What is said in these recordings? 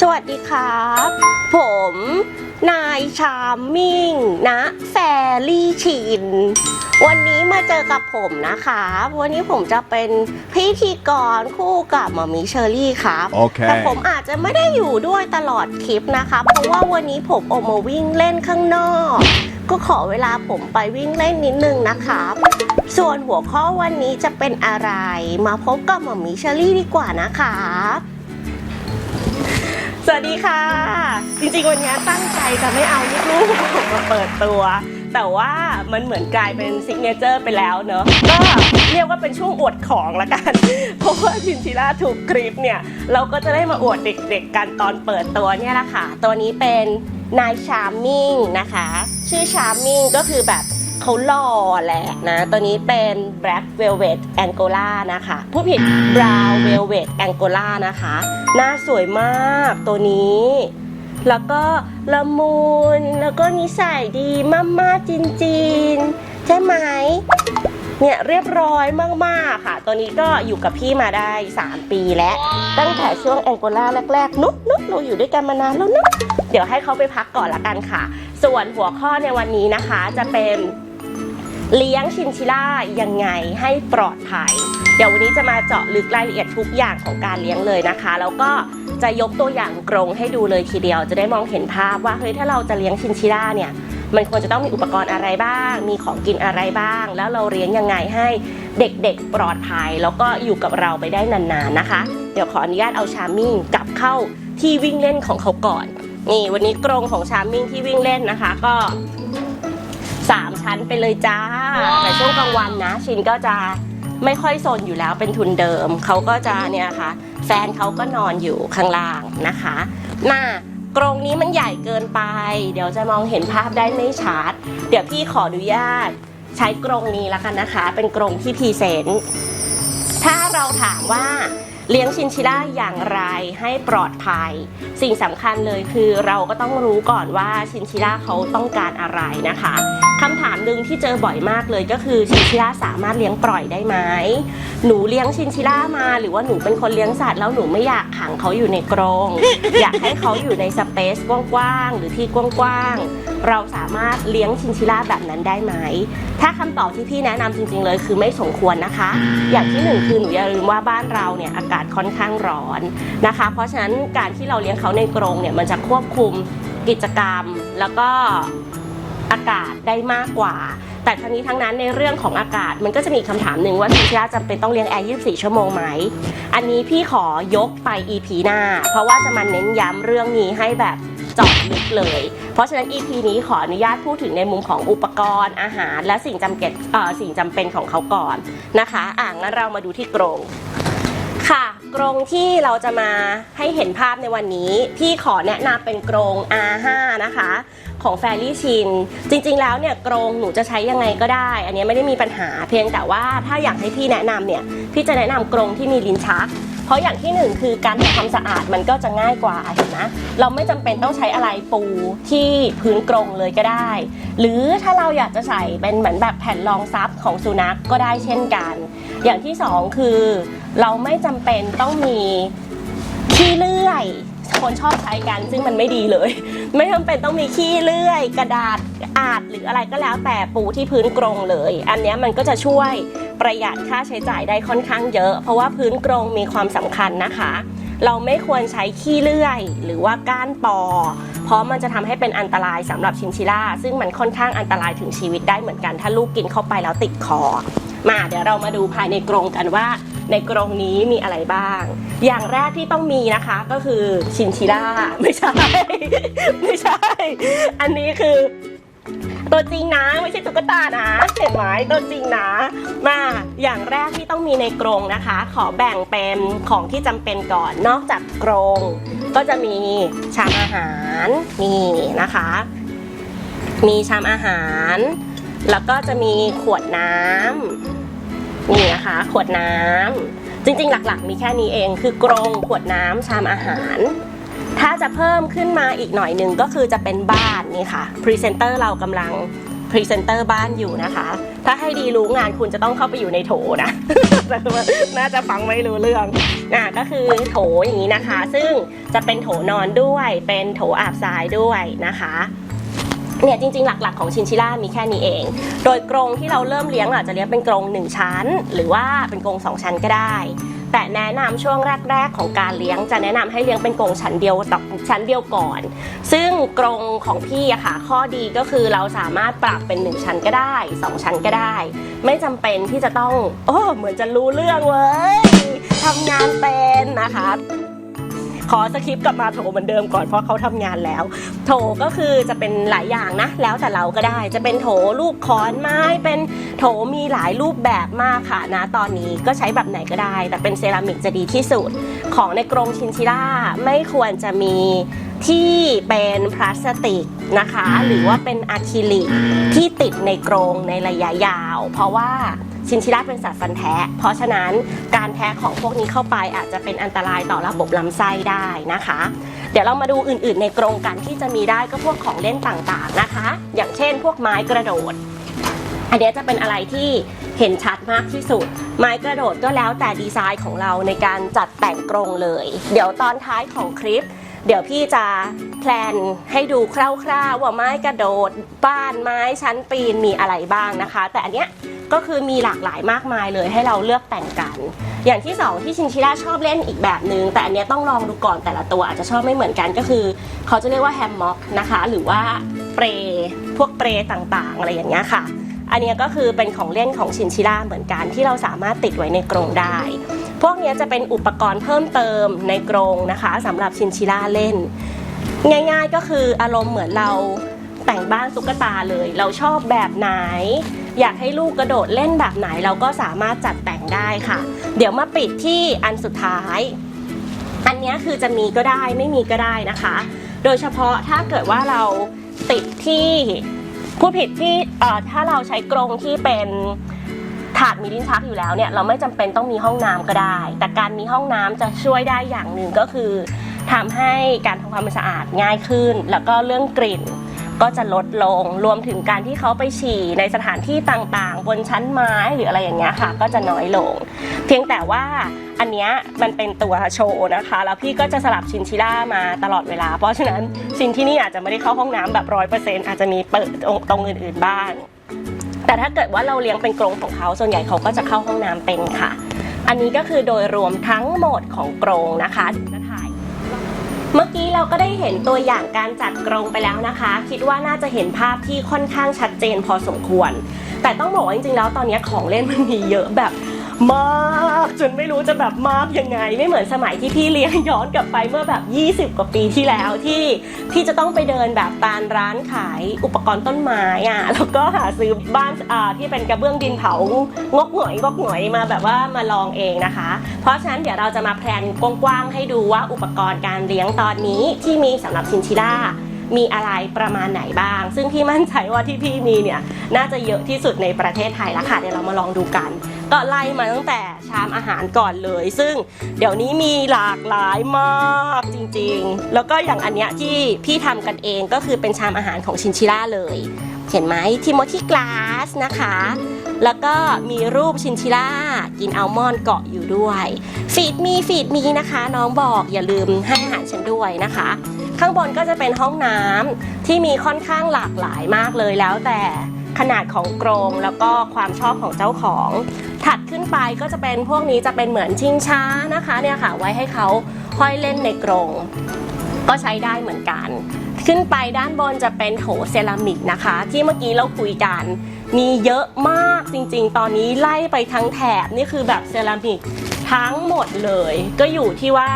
สวัสดีครับ ผม นายชามมิ่งนะแฟรี่ชิน วันนี้มาเจอกับผมนะคะ วันนี้ผมจะเป็นพิธีกรคู่กับหมอมีเชอรี่ครับ โอเค แต่ผมอาจจะไม่ได้อยู่ด้วยตลอดคลิปนะคะ เพราะว่าวันนี้ผมออกมาวิ่งเล่นข้างนอก ก็ขอเวลาผมไปวิ่งเล่นนิดนึงนะครับส่วนหัวข้อวันนี้จะเป็นอะไร มาพบกับหมอมีเชอรี่ดีกว่านะคะ สวัสดีค่ะ จริงๆวันนี้ตั้งใจจะไม่เอาลูกๆผมมาเปิดตัว แต่ว่ามันเหมือนกลายเป็นซิกเนเจอร์ไปแล้วเนอะก็เรียกว่าเป็นช่วงอวดของละกัน เพราะว่าชินชิล่าถูกคลิปเนี่ย เราก็จะได้มาอวดเด็กๆกันตอนเปิดตัวเนี่ยแหละค่ะ ตัวนี้เป็นนายชาร์มมิ่งนะคะ ชื่อชาร์มมิ่งก็คือแบบ เขาหล่อแหละนะ ตัวนี้เป็น Black Velvet Angola นะคะผู้ผิด Brown Velvet Angola นะคะ หน้าสวยมากตัวนี้ แล้วก็ละมุน แล้วก็นิสัยดีมากๆจริงๆใช่ไหมเนี่ยเรียบร้อยมากๆค่ะ ตัวนี้ก็อยู่กับพี่มาได้ 3 ปีแล้ว ตั้งแต่ช่วงแองโกลาแรกๆ นุ๊กนุ๊กเราอยู่ด้วยกันมานานแล้วนะเดี๋ยวให้เขาไปพักก่อนละกันค่ะ ส่วนหัวข้อในวันนี้นะคะจะเป็น เลี้ยงชินชิล่ายังไงให้ปลอดภัย เดี๋ยววันนี้จะมาเจาะลึกรายละเอียดทุกอย่างของการเลี้ยงเลยนะคะ แล้วก็จะยกตัวอย่างกรงให้ดูเลยทีเดียว จะได้มองเห็นภาพว่าเฮ้ยถ้าเราจะเลี้ยงชินชิล่าเนี่ยมันควรจะต้องมีอุปกรณ์อะไรบ้าง มีของกินอะไรบ้าง แล้วเราเลี้ยงยังไงให้เด็กๆปลอดภัย แล้วก็อยู่กับเราไปได้นานๆนะคะ เดี๋ยวขออนุญาตเอาชามิ่งกลับเข้าที่วิ่งเล่นของเขาก่อน นี่วันนี้กรงของชามิ่งที่วิ่งเล่นนะคะ ก็ ชั้นไปเลยจ้า แต่ช่วงกลางวันนะ ชินก็จะไม่ค่อยสนอยู่แล้วเป็นทุนเดิม เขาก็จะเนี่ยค่ะ แฟนเขาก็นอนอยู่ข้างล่างนะคะหน้ากรงนี้มันใหญ่เกินไป เดี๋ยวจะมองเห็นภาพได้ไม่ชัด เดี๋ยวพี่ขออนุญาต ใช้กรงนี้แล้วกันนะคะ เป็นกรงที่พรีเซนต์ถ้าเราถามว่า เลี้ยงชินชิล่าอย่างไรให้ปลอดภัย สิ่งสำคัญเลยคือเราก็ต้องรู้ก่อนว่าชินชิล่าเขาต้องการอะไรนะคะคำถามหนึ่งที่เจอบ่อยมากเลยก็คือชินชิล่าสามารถเลี้ยงปล่อยได้ไหมหนูเลี้ยงชินชิล่ามาหรือว่าหนูเป็นคนเลี้ยงสัตว์แล้วหนูไม่อยากขังเขาอยู่ในกรงอยากให้เขาอยู่ในสเปซกว้างๆหรือที่กว้างๆเราสามารถเลี้ยงชินชิล่าแบบนั้นได้ไหมถ้าคำตอบที่พี่แนะนำจริง ๆ เลยคือไม่สมควรนะคะ อย่างที่หนึ่งคือหนูอย่าลืมว่าบ้านเราเนี่ยอากาศค่อนข้างร้อนนะคะ เพราะฉะนั้นการที่เราเลี้ยงเขาในกรงเนี่ยมันจะควบคุมกิจกรรมแล้วก็อากาศได้มากกว่า แต่ทั้งนี้ทั้งนั้นในเรื่องของอากาศมันก็จะมีคำถามหนึ่งว่าชินชิล่าจำเป็นต้องเลี้ยงแอร์ 24 ชั่วโมงไหม อันนี้พี่ขอยกไป EP หน้า เพราะว่าจะมาเน้นย้ำเรื่องนี้ให้แบบจาะลึกเลย เพราะฉะนั้น EP นี้ขออนุญาตพูดถึงในมุมของอุปกรณ์อาหาร และสิ่งจำเป็นสิ่งจำเป็นของเขาก่อนนะคะ อ่างั้นเรามาดูที่กรง ค่ะ กรงที่เราจะมาให้เห็นภาพในวันนี้ พี่ขอแนะนำเป็นกรง R5 นะคะ ของแฟรี่ชิน จริงๆแล้วเนี่ยกรงหนูจะใช้ยังไงก็ได้ อันนี้ไม่ได้มีปัญหาเพียงแต่ว่าถ้าอยากให้พี่แนะนำเนี่ยพี่จะแนะนำกรงที่มีลิ้นชัก เพราะอย่างที่หนึ่งคือการทำความสะอาดมันก็จะง่ายกว่าเห็นไหมเราไม่จำเป็นต้องใช้อะไรปูที่พื้นกรงเลยก็ได้ หรือถ้าเราอยากจะใส่เป็นเหมือนแบบแผ่นรองซับของสุนัขก็ได้เช่นกัน อย่างที่สองคือเราไม่จำเป็นต้องมีขี้เลื่อย คนชอบใช้กันซึ่งมันไม่ดีเลย ไม่จำเป็นต้องมีขี้เลื่อย กระดาษอาดหรืออะไรก็แล้วแต่ปูที่พื้นกรงเลย อันนี้มันก็จะช่วยประหยัดค่าใช้จ่ายได้ค่อนข้างเยอะ เพราะว่าพื้นกรงมีความสำคัญนะคะ เราไม่ควรใช้ขี้เลื่อย หรือว่าก้านปอ เพราะมันจะทำให้เป็นอันตรายสำหรับชินชิล่าซึ่งมันค่อนข้างอันตรายถึงชีวิตได้เหมือนกัน ถ้าลูกกินเข้าไปแล้วติดคอ มาเดี๋ยวเรามาดูภายในกรงกันว่า ในกรงนี้มีอะไรบ้าง อย่างแรกที่ต้องมีนะคะก็คือชินชิล่าไม่ใช่ ไม่ใช่ อันนี้คือตัวจริงนะไม่ใช่ตุ๊กตานะเห็นไหมตัวจริงนะ มาอย่างแรกที่ต้องมีในกรงนะคะ ขอแบ่งเป็นของที่จำเป็นก่อนนอกจากกรงก็จะมีชามอาหารนี่นะคะ มีชามอาหาร แล้วก็จะมีขวดน้ำนี่นะคะ ขวดน้ำจริงๆ หลักๆ มีแค่นี้เอง คือกรงขวดน้ำชามอาหาร ถ้าจะเพิ่มขึ้นมาอีกหน่อยหนึ่งก็คือจะเป็นบ้านนี่ค่ะพรีเซนเตอร์เรากำลังพรีเซนเตอร์บ้านอยู่นะคะ ถ้าให้ดีรู้งานคุณจะต้องเข้าไปอยู่ในโถนะ น่าจะฟังไม่รู้เรื่องอะก็คือโถอย่างนี้นะคะ ซึ่งจะเป็นโถนอนด้วย เป็นโถอาบทรายด้วยนะคะ เนี่ยจริงๆ หลักๆ ของชินชิล่ามีแค่นี้เอง โดยกรงที่เราเริ่มเลี้ยงอาจจะเลี้ยงเป็นกรง 1 ชั้น หรือว่าเป็นกรง 2 ชั้นก็ได้ แต่แนะนำช่วงแรก ๆ ของการเลี้ยงจะแนะนำให้เลี้ยงเป็นกรงชั้นเดียวต่อชั้นเดียวก่อน ซึ่งกรงของพี่อะค่ะข้อดีก็คือเราสามารถปรับเป็น 1 ชั้นก็ได้ 2 ชั้นก็ได้ ไม่จำเป็นที่จะต้องโอ้เหมือนจะรู้เรื่องเว้ยทำงานเป็นนะคะ ขอสคริปต์กลับมาโถเหมือนเดิมก่อนเพราะเขาทำงานแล้ว โถก็คือจะเป็นหลายอย่างนะ แล้วแต่เราก็ได้จะเป็นโถลูกขอนไม้เป็นโถมีหลายรูปแบบมากค่ะนะ ตอนนี้ก็ใช้แบบไหนก็ได้ แต่เป็นเซรามิกจะดีที่สุด ของในกรงชินชิล่าไม่ควรจะมีที่เป็นพลาสติกนะคะ หรือว่าเป็นอะคริลิกที่ติดในกรงในระยะยาว เพราะว่า ชินชิล่าเป็นสัตว์ฟันแทะเพราะฉะนั้นการแทะของพวกนี้เข้าไปอาจจะเป็นอันตรายต่อระบบลำไส้ได้นะคะ เดี๋ยวเรามาดูอื่นๆ ในกรงกันที่จะมีได้ก็พวกของเล่นต่างๆนะคะ อย่างเช่น พวกไม้กระโดด อันนี้จะเป็นอะไรที่เห็นชัดมากที่สุด ไม้กระโดดก็แล้วแต่ดีไซน์ของเราในการจัดแต่งกรงเลย เดี๋ยวตอนท้ายของคลิป เดี๋ยวพี่จะแพลนให้ดูคร่าวๆว่าไม้กระโดด บ้านไม้ชั้นปีนมีอะไรบ้างนะคะ แต่อันเนี้ยก็คือมีหลากหลายมากมายเลยให้เราเลือกแต่งกัน อย่างที่สองที่ชินชิล่าชอบเล่นอีกแบบนึง แต่อันเนี้ยต้องลองดูก่อนแต่ละตัวอาจจะชอบไม่เหมือนกันก็คือ เขาจะเรียกว่าแฮมม็อกนะคะ หรือว่าเปรพวกเปรต่างๆ อะไรอย่างเงี้ยค่ะ อันเนี้ยก็คือเป็นของเล่นของชินชิล่าเหมือนกันที่เราสามารถติดไว้ในกรงได้ พวกนี้จะเป็นอุปกรณ์เพิ่มเติมในกรงนะคะสำหรับชินชิล่าเล่น ง่าย ๆก็คืออารมณ์เหมือนเราแต่งบ้านตุ๊กตาเลย เราชอบแบบไหน อยากให้ลูกกระโดดเล่นแบบไหนเราก็สามารถจัดแต่งได้ค่ะ เดี๋ยวมาปิดที่อันสุดท้าย อันนี้คือจะมีก็ได้ไม่มีก็ได้นะคะ โดยเฉพาะถ้าเกิดว่าเราติดที่ผู้ผิดที่ถ้าเราใช้กรงที่เป็น ถาดมีลิ้นชักอยู่แล้วเนี่ยเราไม่จำเป็นต้องมีห้องน้ำก็ได้ แต่การมีห้องน้ำจะช่วยได้อย่างหนึ่งก็คือทำให้การทำความสะอาดง่ายขึ้น แล้วก็เรื่องกลิ่นก็จะลดลงรวมถึงการที่เขาไปฉี่ในสถานที่ต่างๆ บนชั้นไม้หรืออะไรอย่างเงี้ยค่ะ ก็จะน้อยลง เพียงแต่ว่าอันเนี้ยมันเป็นตัวโชว์นะคะ แล้วพี่ก็จะสลับชินชิล่ามาตลอดเวลา เพราะฉะนั้นชินที่นี่อาจจะไม่ได้เข้าห้องน้ำแบบร้อยเปอร์เซ็นต์อาจจะมีเปิดตรงตรงอื่นๆบ้าง แต่ถ้าเกิดว่าเราเลี้ยงเป็นกรงของเขาส่วนใหญ่เขาก็จะเข้าห้องน้ำเป็นค่ะ อันนี้ก็คือโดยรวมทั้งหมดของกรงนะคะจะถ่าย เมื่อกี้เราก็ได้เห็นตัวอย่างการจัดกรงไปแล้วนะคะ คิดว่าน่าจะเห็นภาพที่ค่อนข้างชัดเจนพอสมควร แต่ต้องบอกว่าจริงๆแล้วตอนนี้ของเล่นมันมีเยอะแบบ มากจนไม่รู้จะแบบมากยังไง ไม่เหมือนสมัยที่พี่เลี้ยงย้อนกลับไปเมื่อแบบ 20 กว่าปีที่แล้วที่พี่จะต้องไปเดินแบบตามร้านขายอุปกรณ์ต้นไม้อะแล้วก็หาซื้อบ้านอ่าที่เป็นกระเบื้องดินเผางกหงอยงกหงอยมาแบบว่ามาลองเองนะคะ เพราะฉะนั้นเดี๋ยวเราจะมาแพลนกว้างๆให้ดูว่าอุปกรณ์การเลี้ยงตอนนี้ที่มีสำหรับชินชิล่ามีอะไรประมาณไหนบ้าง ซึ่งพี่มั่นใจว่าที่พี่มีเนี่ยน่าจะเยอะที่สุดในประเทศไทยแล้วค่ะเดี๋ยวเรามาลองดูกัน ก็ไล่มาตั้งแต่ชามอาหารก่อนเลย ซึ่งเดี๋ยวนี้มีหลากหลายมากจริงๆ แล้วก็อย่างอันเนี้ยที่พี่ทำกันเองก็คือเป็นชามอาหารของชินชิล่าเลย เห็นไหมทิโมธีกลาสนะคะ แล้วก็มีรูปชินชิล่ากินอัลมอนด์เกาะอยู่ด้วย ฟีดมีฟีดมีนะคะ น้องบอกอย่าลืมให้อาหารฉันด้วยนะคะข้างบนก็จะเป็นห้องน้ำที่มีค่อนข้างหลากหลายมากเลยแล้วแต่ ขนาดของกรงแล้วก็ความชอบของเจ้าของ ถัดขึ้นไปก็จะเป็นพวกนี้จะเป็นเหมือนชิงช้านะคะเนี่ยค่ะไว้ให้เขาห้อยเล่นในกรงก็ใช้ได้เหมือนกัน ขึ้นไปด้านบนจะเป็นโถเซรามิกนะคะ ที่เมื่อกี้เราคุยกัน มีเยอะมากจริงๆ ตอนนี้ไล่ไปทั้งแถบนี่คือแบบเซรามิกทั้งหมดเลย ก็อยู่ที่ว่า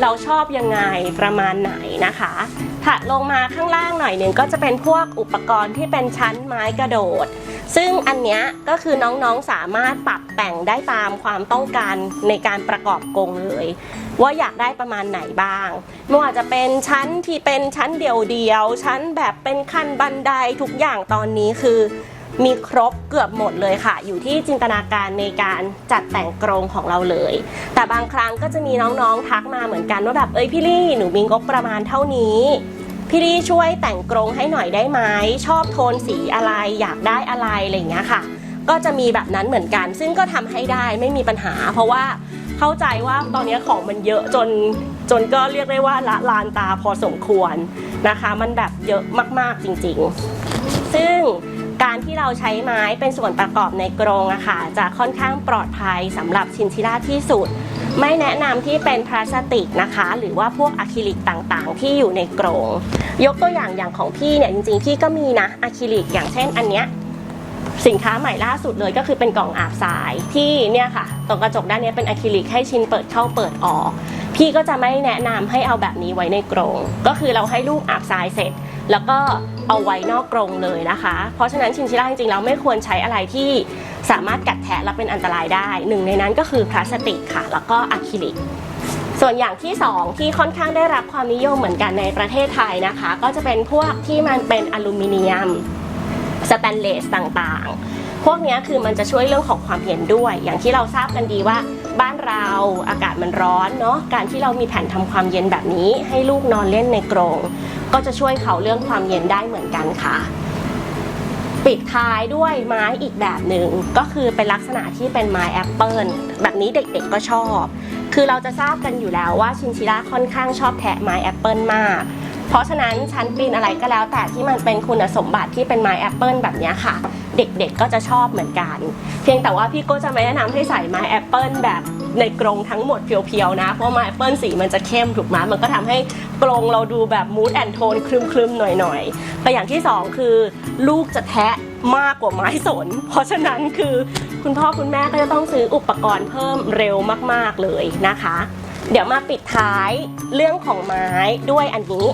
เราชอบยังไงประมาณไหนนะคะ ถัดลงมาข้างล่างหน่อยหนึ่งก็จะเป็นพวกอุปกรณ์ที่เป็นชั้นไม้กระโดด ซึ่งอันนี้ก็คือน้องๆสามารถปรับแต่งได้ตามความต้องการในการประกอบกรงเลย ว่าอยากได้ประมาณไหนบ้างไม่ว่าจะเป็นชั้นที่เป็นชั้นเดียวๆชั้นแบบเป็นขั้นบันไดทุกอย่างตอนนี้คือ มีครบเกือบหมดเลยค่ะ อยู่ที่จินตนาการในการจัดแต่งกรงของเราเลย แต่บางครั้งก็จะมีน้องๆทักมาเหมือนกันว่าแบบเอ้ยพี่ลี่หนูมีงบประมาณเท่านี้พี่ลี่ช่วยแต่งกรงให้หน่อยได้ไหมชอบโทนสีอะไรอยากได้อะไรอะไรอย่างเงี้ยค่ะ ก็จะมีแบบนั้นเหมือนกัน ซึ่งก็ทำให้ได้ไม่มีปัญหา เพราะว่าเข้าใจว่าตอนนี้ของมันเยอะจนจนก็เรียกได้ว่าละลานตาพอสมควรนะคะ มันแบบเยอะมากๆจริงๆ ซึ่ง การที่เราใช้ไม้เป็นส่วนประกอบในกรงอะค่ะจะค่อนข้างปลอดภัยสำหรับชินชิล่าที่สุด ไม่แนะนำที่เป็นพลาสติกนะคะ หรือว่าพวกอะคริลิกต่างๆ ที่อยู่ในกรง ยกตัวอย่างอย่างของพี่เนี่ยจริงๆพี่ก็มีนะอะคริลิกอย่างเช่นอันเนี้ยสินค้าใหม่ล่าสุดเลยก็คือเป็นกล่องอาบทรายที่เนี่ยค่ะตรงกระจกด้านนี้เป็นอะคริลิกให้ชินเปิดเข้าเปิดออก พี่ก็จะไม่แนะนำให้เอาแบบนี้ไว้ในกรงก็คือเราให้ลูกอาบทรายเสร็จ แล้วก็ เอาไว้นอกกรงเลยนะคะ เพราะฉะนั้นชินชิล่าจริงๆแล้วไม่ควรใช้อะไรที่สามารถกัดแทะและเป็นอันตรายได้หนึ่งในนั้นก็คือพลาสติกค่ะ แล้วก็อะคริลิก ส่วนอย่างที่สองที่ค่อนข้างได้รับความนิยมเหมือนกันในประเทศไทยนะคะ ก็จะเป็นพวกที่มันเป็นอลูมิเนียมสแตนเลสต่างๆ พวกนี้คือมันจะช่วยเรื่องของความเย็นด้วย อย่างที่เราทราบกันดีว่าบ้านเราอากาศมันร้อนเนาะการที่เรามีแผ่นทำความเย็นแบบนี้ ให้ลูกนอนเล่นในกรง ก็จะช่วยเขาเรื่องความเย็นได้เหมือนกันค่ะ ปิดท้ายด้วยไม้อีกแบบหนึ่งก็คือเป็นลักษณะที่เป็นไม้แอปเปิลแบบนี้เด็กๆก็ชอบ คือเราจะทราบกันอยู่แล้วว่าชินชิล่าค่อนข้างชอบแทะไม้แอปเปิลมากเพราะฉะนั้นชั้นปีนอะไรก็แล้วแต่ที่มันเป็นคุณสมบัติที่เป็นไม้แอปเปิลแบบนี้ค่ะ เด็กๆก็จะชอบเหมือนกัน เพียงแต่ว่าพี่ก็จะไม่แนะนำให้ใส่ไม้แอปเปิลแบบ ในกรงทั้งหมดเพียวๆนะ เพราะไม้แอปเปิ้ลสีมันจะเข้มถูกไหมมันก็ทำให้กรงเราดูแบบมูดแอนโทนคลึมๆหน่อยๆแต่อย่างที่สองคือ ลูกจะแทะมากกว่าไม้สน เพราะฉะนั้นคือคุณพ่อคุณแม่ก็จะต้องซื้ออุปกรณ์เพิ่มเร็วมากๆเลยนะคะ เดี๋ยวมาปิดท้ายเรื่องของไม้ด้วยอันนี้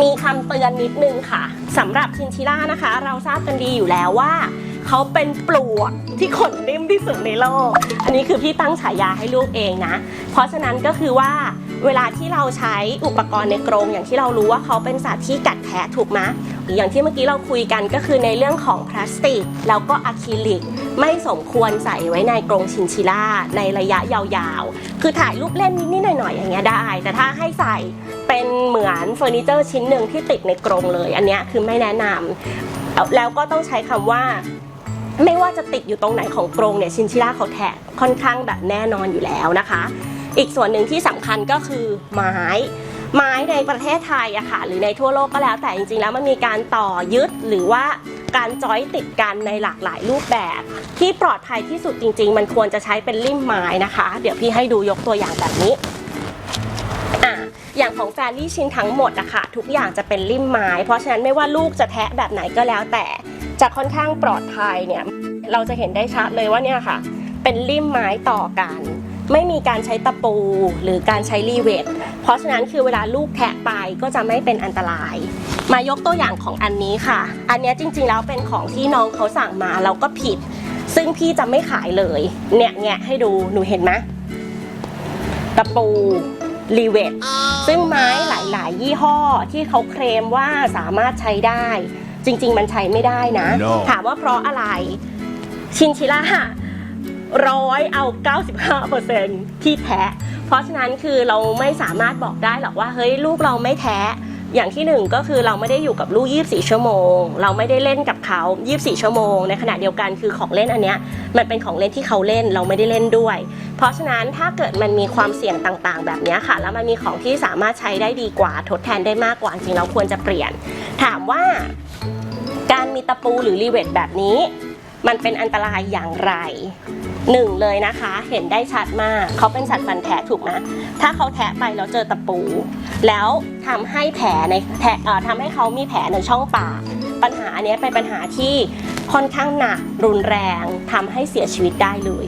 มีคำเตือนนิดนึงค่ะสำหรับชินชิล่านะคะ เราทราบกันดีอยู่แล้วว่า เขาเป็นปลวกที่ขนนิ่มที่สุดในโลก อันนี้คือพี่ตั้งฉายาให้ลูกเองนะ เพราะฉะนั้นก็คือว่าเวลาที่เราใช้อุปกรณ์ในกรงอย่างที่เรารู้ว่าเขาเป็นสัตว์ที่กัดแทะถูกไหมอย่างที่เมื่อกี้เราคุยกันก็คือในเรื่องของพลาสติก แล้วก็อะคริลิก ไม่สมควรใส่ไว้ในกรงชินชิล่าในระยะยาวๆ คือถ่ายรูปเล่นนิดๆหน่อยๆอย่างเงี้ยได้ แต่ถ้าให้ใส่เป็นเหมือนเฟอร์นิเจอร์ชิ้นหนึ่งที่ติดในกรงเลย อันเนี้ยคือไม่แนะนำแล้วก็ต้องใช้คำว่า ไม่ว่าจะติดอยู่ตรงไหนของกรงเนี่ยชินชิล่าเขาแทะค่อนข้างแบบแน่นอนอยู่แล้วนะคะ อีกส่วนหนึ่งที่สำคัญก็คือไม้ไม้ในประเทศไทยอะค่ะหรือในทั่วโลกก็แล้วแต่จริงๆ แล้วมันมีการต่อยึดหรือว่าการจอยติดกันในหลากหลายรูปแบบ ที่ปลอดภัยที่สุดจริง ๆ มันควรจะใช้เป็นลิ่มไม้นะคะ เดี๋ยวพี่ให้ดูยกตัวอย่างแบบนี้อะอย่างของแฟรี่ชินทั้งหมดอะค่ะทุกอย่างจะเป็นลิ่มไม้ เพราะฉะนั้นไม่ว่าลูกจะแทะแบบไหนก็แล้วแต่ จะค่อนข้างปลอดภัยเนี่ยเราจะเห็นได้ชัดเลยว่าเนี่ยค่ะ เป็นลิ่มไม้ต่อกัน ไม่มีการใช้ตะปูหรือการใช้รีเวทเพราะฉะนั้นคือเวลาลูกแทะไปก็จะไม่เป็นอันตราย มายกตัวอย่างของอันนี้ค่ะ อันนี้จริงๆแล้วเป็นของที่น้องเขาสั่งมาเราก็ผิด ซึ่งพี่จะไม่ขายเลย เนี่ยแงะให้ดูหนูเห็นไหมตะปูรีเวทซึ่งไม้หลาย ๆ ยี่ห้อที่เขาเคลมว่าสามารถใช้ได้ จริง ๆ มันใช้ไม่ได้นะ No ถามว่าเพราะอะไรชินชิล่าร้อยเอา 95%ที่แท้ เพราะฉะนั้นคือเราไม่สามารถบอกได้หรอกว่าเฮ้ยลูกเราไม่แท้ อย่างที่หนึ่งก็คือเราไม่ได้อยู่กับลูก 24 ชั่วโมง เราไม่ได้เล่นกับเขา 24 ชั่วโมง ในขณะเดียวกันคือของเล่นอันเนี้ยมันเป็นของเล่นที่เขาเล่นเราไม่ได้เล่นด้วย เพราะฉะนั้นถ้าเกิดมันมีความเสี่ยงต่างๆ แบบเนี้ยค่ะ แล้วมันมีของที่สามารถใช้ได้ดีกว่าทดแทนได้มากกว่าจริงๆเราควรจะเปลี่ยน ถามว่าการ มีตะปูหรือรีเวทแบบนี้ มันเป็นอันตรายอย่างไรหนึ่งเลยนะคะ เห็นได้ชัดมากเขาเป็นสัตว์ฟันแทะถูกไหมถ้าเขาแทะไปแล้วเจอตะปู แล้วทำให้แผลในแผลทำให้เขามีแผลในช่องปากปัญหาอันเนี้ยเป็นปัญหาที่ค่อนข้างหนักรุนแรงทำให้เสียชีวิตได้เลย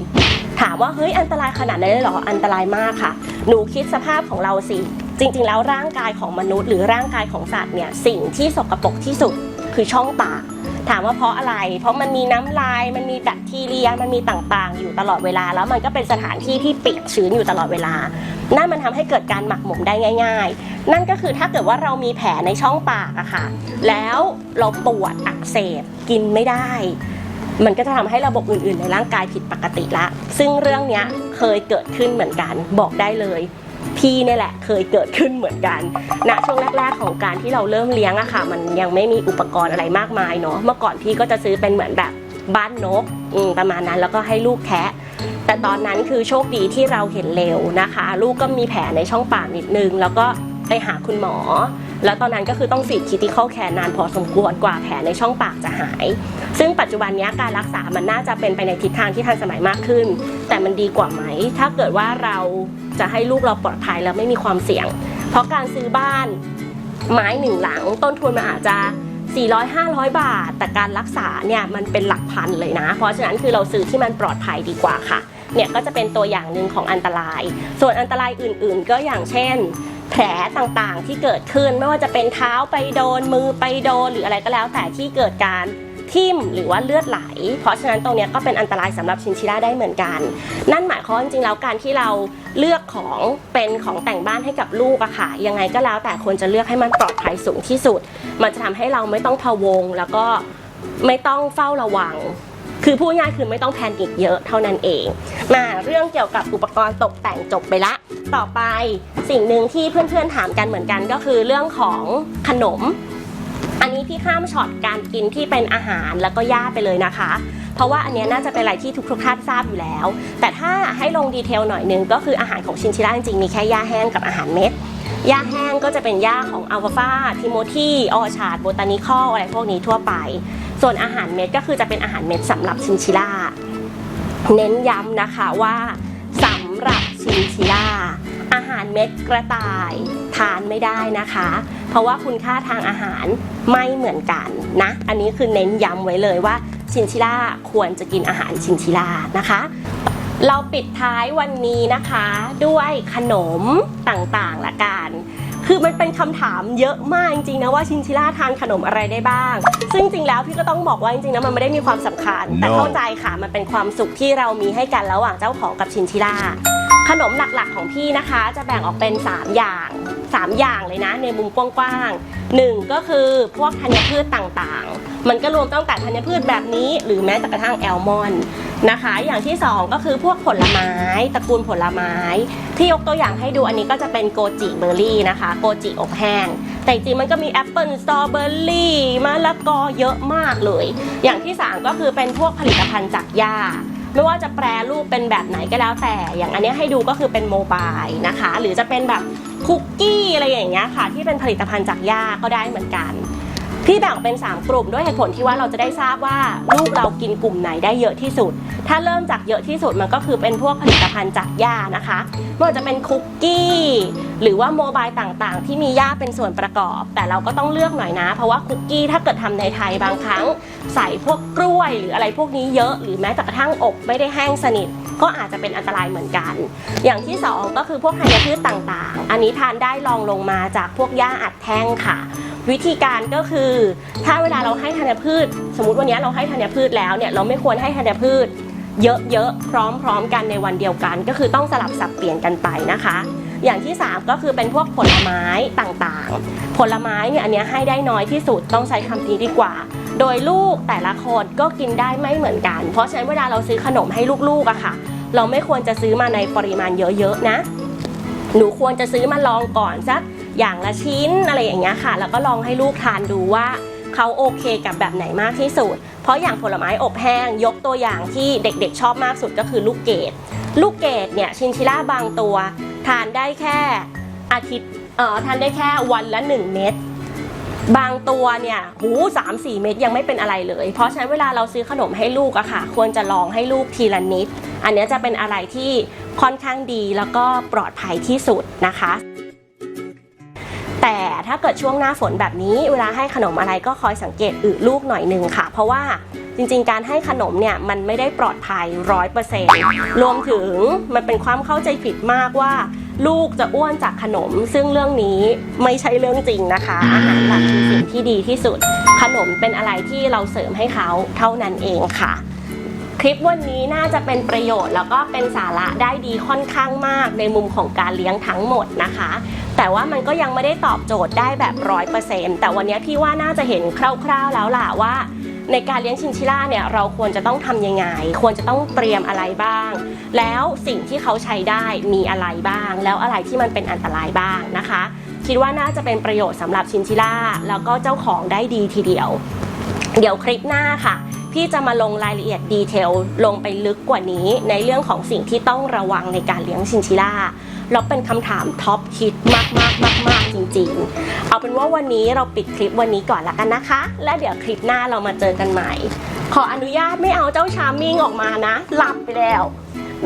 ถามว่าเฮ้ยอันตรายขนาดนั้นเลยเหรออันตรายมากค่ะ หนูคิดสภาพของเราสิ จริง ๆ แล้วร่างกายของมนุษย์ หรือร่างกายของสัตว์เนี่ยสิ่งที่สกปรกที่สุดคือช่องปาก ถามว่าเพราะอะไร เพราะมันมีน้ำลาย มันมีแบคทีเรีย มันมีต่างๆ อยู่ตลอดเวลา แล้วมันก็เป็นสถานที่ที่เปียกชื้นอยู่ตลอดเวลา นั่นมันทำให้เกิดการหมักหมมได้ง่าย ๆ นั่นก็คือถ้าเกิดว่าเรามีแผลในช่องปากอะค่ะ แล้วเราปวดอักเสบ กินไม่ได้ มันก็จะทำให้ระบบอื่นๆ ในร่างกายผิดปกติละ ซึ่งเรื่องนี้เคยเกิดขึ้นเหมือนกัน บอกได้เลย พี่เนี่ยแหละเคยเกิดขึ้นเหมือนกันณช่วงแรก ๆ ของการที่เราเริ่มเลี้ยงอะค่ะ มันยังไม่มีอุปกรณ์อะไรมากมายเนาะเมื่อก่อนพี่ก็จะซื้อเป็นเหมือนแบบบ้านนกประมาณนั้นแล้วก็ให้ลูกแคะแต่ตอนนั้นคือโชคดีที่เราเห็นเร็วนะคะ ลูกก็มีแผลในช่องปากนิดนึง แล้วก็ไปหาคุณหมอ แล้วตอนนั้นก็คือต้องฟีดคิติคอลแคร์นานพอสมควรกว่าแผลในช่องปากจะหาย ซึ่งปัจจุบันนี้การรักษามันน่าจะเป็นไปในทิศทางที่ทันสมัยมากขึ้น แต่มันดีกว่าไหม ถ้าเกิดว่าเรา จะให้ลูกเราปลอดภัยแล้วไม่มีความเสี่ยง เพราะการซื้อบ้านไม้หนึ่งหลัง ต้นทุนมันอาจจะ 400-500 บาท แต่การรักษาเนี่ยมันเป็นหลักพันเลยนะ เพราะฉะนั้นคือเราซื้อที่มันปลอดภัยดีกว่าค่ะเนี่ยก็จะเป็นตัวอย่างหนึ่งของอันตราย ส่วนอันตรายอื่นๆ ก็อย่างเช่น แผลต่างๆที่เกิดขึ้นไม่ว่าจะเป็นเท้าไปโดนมือไปโดนหรืออะไรก็แล้วแต่ที่เกิดการ ทิ่มหรือว่าเลือดไหล เพราะฉะนั้นตรงนี้ก็เป็นอันตรายสำหรับชินชิล่าได้เหมือนกัน นั่นหมายความจริงแล้วการที่เราเลือกของเป็นของแต่งบ้านให้กับลูกอะค่ะยังไงก็แล้วแต่ควรจะเลือกให้มันปลอดภัยสูงที่สุด มันจะทำให้เราไม่ต้องพะวง แล้วก็ไม่ต้องเฝ้าระวัง คือพูดง่ายคือไม่ต้องแพนิคเยอะเท่านั้นเองมาเรื่องเกี่ยวกับอุปกรณ์ตกแต่งจบไปละ ต่อไปสิ่งหนึ่งที่เพื่อนๆถามกันเหมือนกันก็คือเรื่องของขนม อันนี้พี่ข้ามช็อตการกินที่เป็นอาหารแล้วก็ย่าไปเลยนะคะ เพราะว่าอันนี้น่าจะเป็นอะไรที่ทุกๆท่านทราบอยู่แล้ว แต่ถ้าให้ลงดีเทลหน่อยนึงก็คืออาหารของชินชิล่าจริงๆมีแค่ย่าแห้งกับอาหารเม็ดหญ้าแห้งก็จะเป็นหญ้าของอัลฟาฟาทิโมธีออชาดโบตานิคอลอะไรพวกนี้ทั่วไป ส่วนอาหารเม็ดก็คือจะเป็นอาหารเม็ดสำหรับชินชิล่า เน้นย้ำนะคะว่าสำหรับชินชิล่า อาหารเม็ดกระต่ายทานไม่ได้นะคะ เพราะว่าคุณค่าทางอาหาร ไม่เหมือนกันนะ อันนี้คือเน้นย้ำไว้เลยว่าชินชิล่าควรจะกินอาหารชินชิล่านะคะ เราปิดท้ายวันนี้นะคะ ด้วยขนมต่างๆละกันคือมันเป็นคำถามเยอะมากจริงๆนะว่าชินชิล่าทานขนมอะไรได้บ้าง ซึ่งจริงๆแล้วพี่ก็ต้องบอกว่าจริงๆนะมันไม่ได้มีความสำคัญแต่ No เข้าใจค่ะมันเป็นความสุขที่เรามีให้กันระหว่างเจ้าของกับชินชิล่า ขนมหลักๆของพี่นะคะ จะแบ่งออกเป็น 3 อย่าง 3 อย่างเลยนะ ในมุมกว้างๆหนึ่งก็คือพวกธัญพืชต่างๆ มันก็รวมตั้งแต่ธัญพืชแบบนี้ หรือแม้แต่กระทั่งแอลมอนด์นะคะ อย่างที่ 2 ก็คือพวกผลไม้ตระกูลผลไม้ ที่ยกตัวอย่างให้ดูอันนี้ก็จะเป็นโกจิเบอร์รี่นะคะ โกจิอบแห้ง แต่จริงมันก็มีแอปเปิลสตรอเบอร์รี่มะละกอเยอะมากเลย อย่างที่ 3 ก็คือเป็นพวกผลิตภัณฑ์จากหญ้า ไม่ว่าจะแปรรูปเป็นแบบไหนก็แล้วแต่ อย่างอันนี้ให้ดูก็คือเป็นโมบายนะคะ หรือจะเป็นแบบคุกกี้อะไรอย่างเงี้ยค่ะ ที่เป็นผลิตภัณฑ์จากหญ้าก็ได้เหมือนกัน พี่แบ่งเป็น 3 กลุ่มด้วยเหตุผลที่ว่าเราจะได้ทราบว่าลูกเรากินกลุ่มไหนได้เยอะที่สุด ถ้าเริ่มจากเยอะที่สุดมันก็คือเป็นพวกผลิตภัณฑ์จากหญ้านะคะไม่ว่าจะเป็นคุกกี้ หรือว่าโมบายต่างๆ ที่มีหญ้าเป็นส่วนประกอบ แต่เราก็ต้องเลือกหน่อยนะ เพราะว่าคุกกี้ถ้าเกิดทำในไทยบางครั้ง ใส่พวกกล้วยหรืออะไรพวกนี้เยอะ หรือแม้แต่กระทั่งอบไม่ได้แห้งสนิท ก็อาจจะเป็นอันตรายเหมือนกัน อย่างที่สองก็คือพวกธัญพืชต่างๆ อันนี้ทานได้ลองลงมาจากพวกหญ้าอัดแท่งค่ะ วิธีการก็คือ ถ้าเวลาเราให้ธัญพืช สมมติวันนี้เราให้ธัญพืชแล้วเนี่ยเราไม่ควรให้ธัญพืช เยอะๆพร้อมๆ กันในวันเดียวกัน ก็คือต้องสลับสับเปลี่ยนกันไปนะคะ อย่างที่ 3 ก็คือเป็นพวกผลไม้ต่างๆ ผลไม้เนี่ยอันเนี้ยให้ได้น้อยที่สุดต้องใช้คำนี้ดีกว่า โดยลูกแต่ละคนก็กินได้ไม่เหมือนกัน เพราะฉะนั้นเวลาเราซื้อขนมให้ลูกๆอะค่ะ เราไม่ควรจะซื้อมาในปริมาณเยอะๆนะหนูควรจะซื้อมาลองก่อนสัก อย่างละชิ้นอะไรอย่างเงี้ยค่ะ แล้วก็ลองให้ลูกทานดูว่าเขาโอเคกับแบบไหนมากที่สุด เพราะอย่างผลไม้อบแห้งยกตัวอย่างที่เด็กๆชอบมากสุดก็คือลูกเกดลูกเกดเนี่ยชินชิล่าบางตัว ทานได้แค่อาทิตย์เอ่อทานได้แค่วันละ 1 เม็ดบางตัวเนี่ยหูสามสี่เม็ดยังไม่เป็นอะไรเลย เพราะฉะนั้นเวลาเราซื้อขนมให้ลูกอะค่ะ ควรจะลองให้ลูกทีละนิด อันนี้จะเป็นอะไรที่ค่อนข้างดีแล้วก็ปลอดภัยที่สุดนะคะ แต่ถ้าเกิดช่วงหน้าฝนแบบนี้ เวลาให้ขนมอะไรก็คอยสังเกตอึลูกหน่อยหนึงค่ะ เพราะว่าจริงๆ การให้ขนมเนี่ยมันไม่ได้ปลอดภัยร้อยเปอร์เซ็นต์รวมถึงมันเป็นความเข้าใจผิดมากว่า ลูกจะอ้วนจากขนม ซึ่งเรื่องนี้ไม่ใช่เรื่องจริงนะคะอาหารหลักคือสิ่งที่ดีที่สุด ขนมเป็นอะไรที่เราเสริมให้เขาเท่านั้นเองค่ะ คลิปวันนี้น่าจะเป็นประโยชน์แล้วก็เป็นสาระได้ดีค่อนข้างมากในมุมของการเลี้ยงทั้งหมดนะคะ แต่ว่ามันก็ยังไม่ได้ตอบโจทย์ได้แบบร้อยเปอร์เซ็นต์แต่วันนี้พี่ว่าน่าจะเห็นคร่าวๆแล้วล่ะว่า ในการเลี้ยงชินชิล่าเนี่ยเราควรจะต้องทำยังไง ควรจะต้องเตรียมอะไรบ้าง แล้วสิ่งที่เขาใช้ได้มีอะไรบ้าง แล้วอะไรที่มันเป็นอันตรายบ้างนะคะ คิดว่าน่าจะเป็นประโยชน์สำหรับชินชิล่าแล้วก็เจ้าของได้ดีทีเดียว เดี๋ยวคลิปหน้าค่ะพี่จะมาลงรายละเอียดดีเทลลงไปลึกกว่านี้ในเรื่องของสิ่งที่ต้องระวังในการเลี้ยงชินชิล่า แล้วเป็นคำถามท็อปฮิตมากมากมากมากจริงๆ เอาเป็นว่าวันนี้เราปิดคลิปวันนี้ก่อนละกันนะคะ และเดี๋ยวคลิปหน้าเรามาเจอกันใหม่ ขออนุญาตไม่เอาเจ้าชามิงออกมานะ หลับไปแล้ว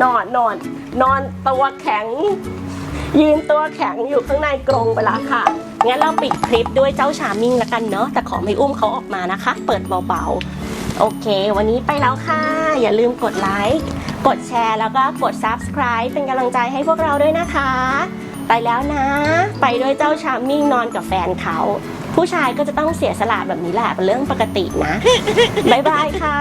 นอนนอนนอนตัวแข็ง ยืนตัวแข็งอยู่ข้างในกรงไปแล้วค่ะงั้นเราปิดคลิปด้วยเจ้าชามิงละกันเนาะแต่ขอไม่อุ้มเขาออกมานะคะ เปิดเบาๆโอเค วันนี้ไปแล้วค่ะ อย่าลืมกดไลค์ กดแชร์แล้วก็กด subscribe เป็นกำลังใจให้พวกเราด้วยนะคะ ไปแล้วนะ ไปด้วยเจ้าชามิ่งนอนกับแฟนเขา ผู้ชายก็จะต้องเสียสละแบบนี้แหละเป็นเรื่องปกตินะ บ๊ายบายค่ะ